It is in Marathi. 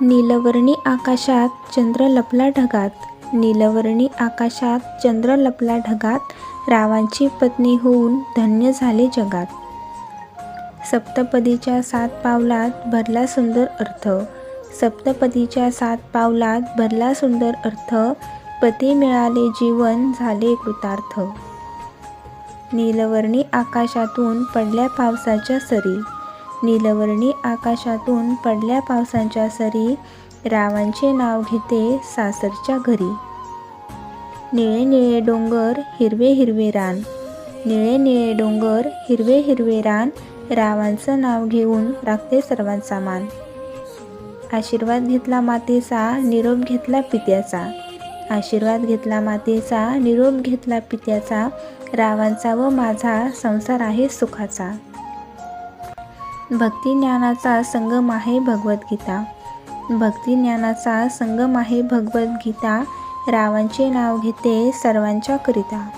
नीलवर्णी आकाशात चंद्र लपला ढगात. नीलवर्णी आकाशात चंद्र लपला ढगात रावांची पत्नी होऊन धन्य झाले जगात. सप्तपदीच्या सात पावलात भरला सुंदर अर्थ. सप्तपदीच्या सात पावलात भरला सुंदर अर्थ. पती मिळाले जीवन झाले कृतार्थ. नीलवर्णी आकाशातून पडल्या पावसाच्या सरी. नीलवर्णी आकाशातून पडल्या पावसाच्या सरी रावांचे नाव घेते सासरच्या घरी. निळे निळे डोंगर हिरवे हिरवे रान. निळे निळे डोंगर हिरवे हिरवे रान रावांचं नाव घेऊन राखते सर्वांचा मान. आशीर्वाद घेतला मातेचा निरोप घेतला पित्याचा. आशीर्वाद घेतला मातेचा निरोप घेतला पित्याचा. रावांचा व माझा संसार आहे सुखाचा. भक्ती ज्ञानाचा संगम आहे भगवद्गीता. भक्ती ज्ञानाचा संगम आहे भगवद्गीता. रावांचे नाव घेते सर्वांच्या करिता